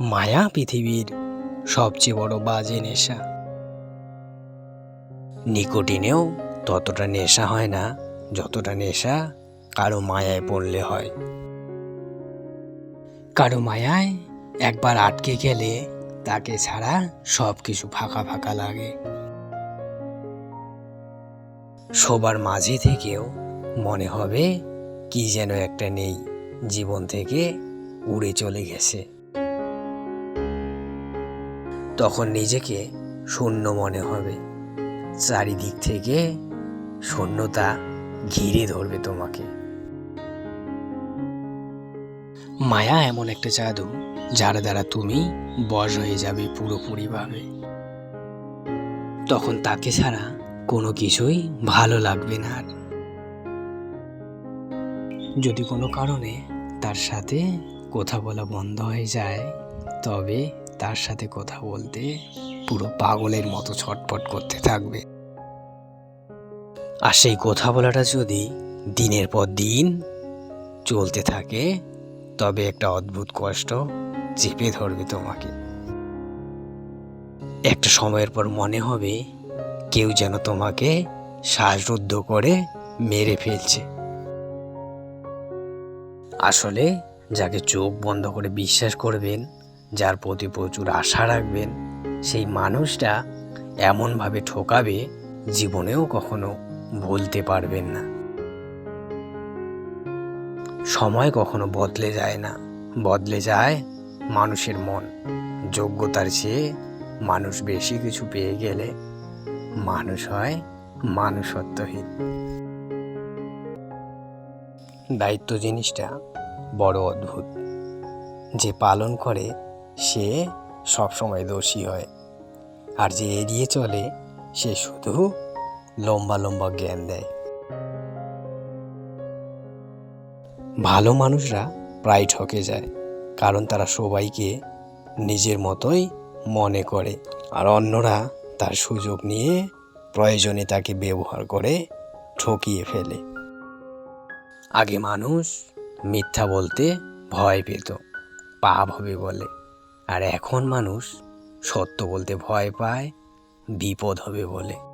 মায়া পৃথিবীর সবচেয়ে বড় বাজে নেশা। নিকোটিনেও ততটা নেশা হয় না, যতটা নেশা কারও মায়ায় পড়লে হয়। কারও মায়ায় একবার আটকে গেলে তাকে ছাড়া সব কিছু ফাঁকা ফাঁকা লাগে। সবার মাঝে থেকেও মনে হবে কি যেন একটা নেই, জীবন থেকে উড়ে চলে গেছে। তখন নিজেকে শূন্য মনে হবে। চারিদিক থেকে শূন্যতা ঘিরে ধরবে তোমাকে। মায়া এমন একটা জাদু, যার দ্বারা তুমি বশ হয়ে যাবে পুরোপুরিভাবে। তখন তাকে ছাড়া কোনো কিছুই ভালো লাগবে না আর। যদি কোনো কারণে তার সাথে কথা বলা বন্ধ হয়ে যায়, তবে তার সাথে কথা বলতে পুরো পাগলের মতো ছটফট করতে থাকবে। আর সেই কথা বলাটা যদি দিনের পর দিন চলতে থাকে, তবে একটা অদ্ভুত কষ্ট চেপে ধরবে তোমাকে। একটা সময়ের পর মনে হবে কেউ যেন তোমাকে শ্বাসরুদ্ধ করে মেরে ফেলছে। আসলে যাকে চোখ বন্ধ করে বিশ্বাস করবেন যার প্রতি প্রচুর আশা রাখবেন, সেই মানুষটা এমনভাবে ঠকাবে, জীবনেও কখনো ভুলতে পারবেন না। সময় কখনো বদলে যায় না। বদলে যায় মানুষের মন। যোগ্যতার চেয়ে মানুষ বেশি কিছু পেয়ে গেলে মানুষ হয় মানুষত্বহীন। দায়িত্ব জিনিসটা বড় অদ্ভুত। যে পালন করে সে সবসময় দোষী হয়। আর যে এড়িয়ে চলে, সে শুধু লম্বা লম্বা জ্ঞান দেয়। ভালো মানুষরা প্রায় ঠকে যায়, কারণ তারা সবাইকে নিজের মতোই মনে করে। আর অন্যরা তার সুযোগ নিয়ে প্রয়োজনে তাকে ব্যবহার করে ঠকিয়ে ফেলে। আগে মানুষ মিথ্যা বলতে ভয় পেত, পাপ হবে বলে। আর এখন মানুষ সত্য বলতে ভয় পায় বিপদ হবে বলে।